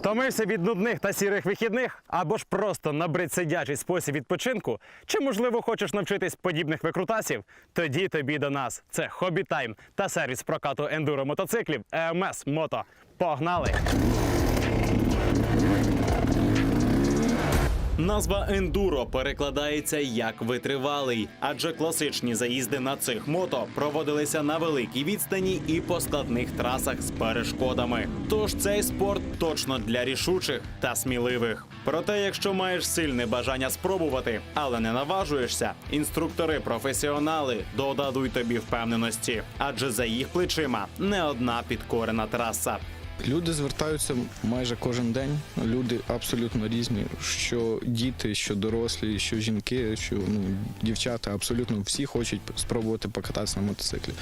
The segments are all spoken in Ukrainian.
Втомився від нудних та сірих вихідних, або ж просто набрид сидячий спосіб відпочинку, чи можливо хочеш навчитись подібних викрутасів? Тоді тобі до нас. Це Хобі Тайм та сервіс прокату ендуро мотоциклів ЕМС Мото. Погнали! Назва ендуро перекладається як витривалий, адже класичні заїзди на цих мото проводилися на великій відстані і по складних трасах з перешкодами. Тож цей спорт точно для рішучих та сміливих. Проте, якщо маєш сильне бажання спробувати, але не наважуєшся, інструктори професіонали додадуть тобі впевненості, адже за їх плечима не одна підкорена траса. Люди звертаються майже кожен день. Люди абсолютно різні. Що діти, що дорослі, що жінки, що ну, дівчата, абсолютно всі хочуть спробувати покататися на мотоциклі.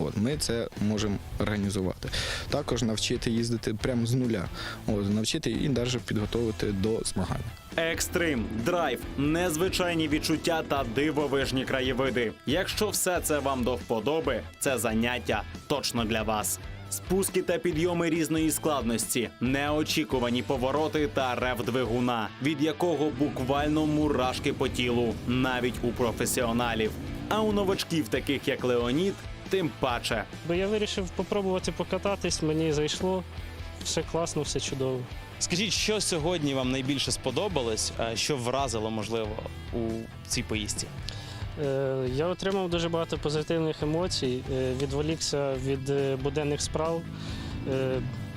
От ми це можемо організувати. Також навчити їздити прямо з нуля. От, навчити і навіть підготовити до змагань. Екстрим, драйв, незвичайні відчуття та дивовижні краєвиди. Якщо все це вам до вподоби, це заняття точно для вас. Спуски та підйоми різної складності, неочікувані повороти та рев двигуна, від якого буквально мурашки по тілу, навіть у професіоналів. А у новачків, таких як Леонід, тим паче. Бо я вирішив попробувати покататись, мені зайшло. Все класно, все чудово. Скажіть, що сьогодні вам найбільше сподобалось, що вразило, можливо, у цій поїздці? Е, Я отримав дуже багато позитивних емоцій, е, відволікся від е, буденних справ.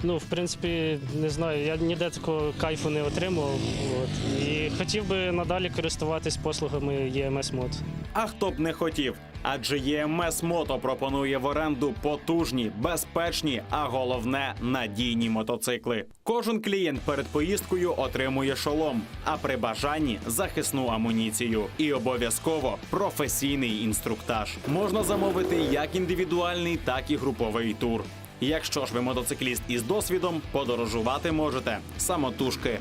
Ну, в принципі, не знаю, я ніде такого кайфу не отримував. От. І хотів би надалі користуватись послугами EMS-мод. А хто б не хотів? Адже ЄМС Мото пропонує в оренду потужні, безпечні, а головне надійні мотоцикли. Кожен клієнт перед поїздкою отримує шолом, а при бажанні захисну амуніцію. І обов'язково професійний інструктаж. Можна замовити як індивідуальний, так і груповий тур. Якщо ж ви мотоцикліст із досвідом, подорожувати можете самотужки.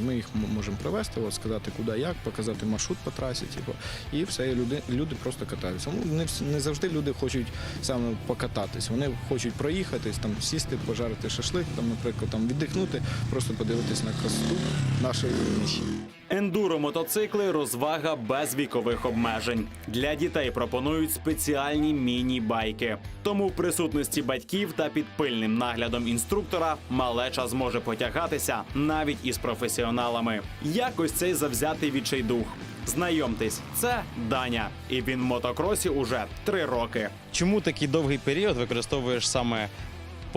Ми їх можемо привезти, от, сказати, куди як, показати маршрут по трасі, типу, і все, і люди, люди просто катаються. Ну, не, не завжди люди хочуть саме покататись. Вони хочуть проїхатись, там, сісти, пожарити шашлик, там, наприклад, там, віддихнути, просто подивитись на красоту нашої ніші. Ендуро мотоцикли розвага без вікових обмежень. Для дітей пропонують спеціальні міні-байки. Тому в присутності батьків та під пильним наглядом інструктора малеча зможе потягатися навіть із професіоналами. Якось цей завзятий відчайдух. Знайомтесь, це Даня, і він в мотокросі уже три роки. Чому такий довгий період використовуєш саме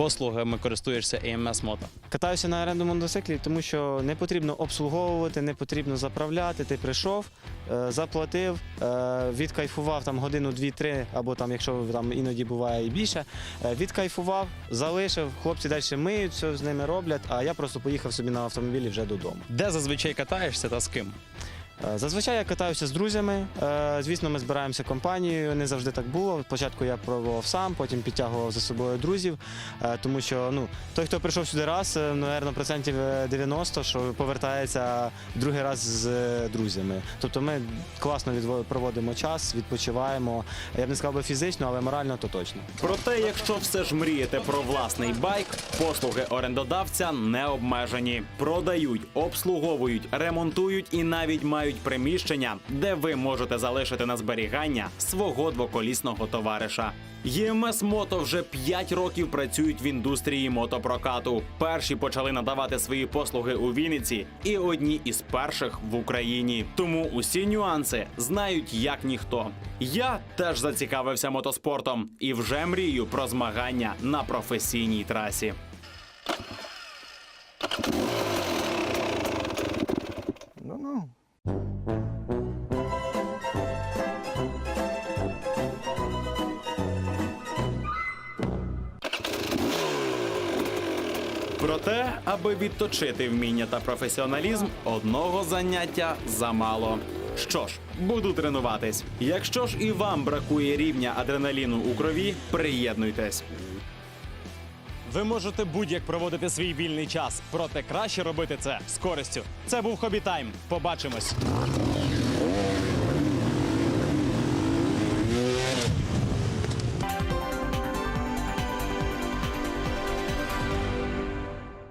послугами, користуєшся AMS Moto? Катаюся на оренду мотоциклів, тому що не потрібно обслуговувати, не потрібно заправляти. Ти прийшов, е, заплатив, е, відкайфував там годину, дві-три, або там, якщо там іноді буває і більше. е, Відкайфував, залишив, хлопці далі миють, все з ними роблять, а я просто поїхав собі на автомобілі вже додому. Де зазвичай катаєшся та з ким? Е, Зазвичай я катаюся з друзями. Е, Звісно, ми збираємося компанією. Не завжди так було. Спочатку я пробував сам, потім підтягував за собою друзів. Е, Тому що ну, той, хто прийшов сюди раз, наверно, процентів е, 90, що повертається другий раз з друзями. Тобто ми класно проводимо час, відпочиваємо. Я б не сказав би фізично, але морально то точно. Проте, якщо все ж мрієте про власний байк, послуги орендодавця не обмежені. Продають, обслуговують, ремонтують і навіть мають приміщення, де ви можете залишити на зберігання свого двоколісного товариша. ЄМС Мото вже 5 років працюють в індустрії мотопрокату. Перші почали надавати свої послуги у Вінниці і одні із перших в Україні. Тому усі нюанси знають як ніхто. Я теж зацікавився мотоспортом і вже мрію про змагання на професійній трасі. Проте, аби відточити вміння та професіоналізм, одного заняття замало. Що ж, буду тренуватись. Якщо ж і вам бракує рівня адреналіну у крові, приєднуйтесь. Ви можете будь-як проводити свій вільний час, проте краще робити це з користю. Це був Хобі Тайм. Побачимось.